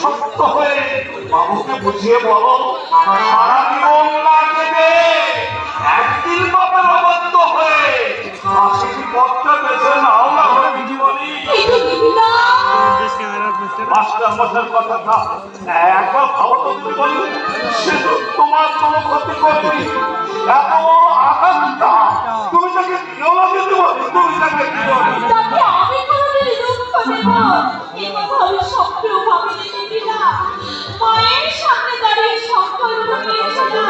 শক্ত হয়ে বাবুকে বুঝিয়ে বলো সারা জীবন মাস্টার মশার কথাটা একবার ভালো তো দিদি বলি সে তো তোমার কোনো ক্ষতি করবে এত আকাঙ্ক্ষা তুমি তাকে দিও না দিদি বলি তুমি তাকে না কথা। মায়ের সামনে দাঁড়িয়ে সংকল্প না।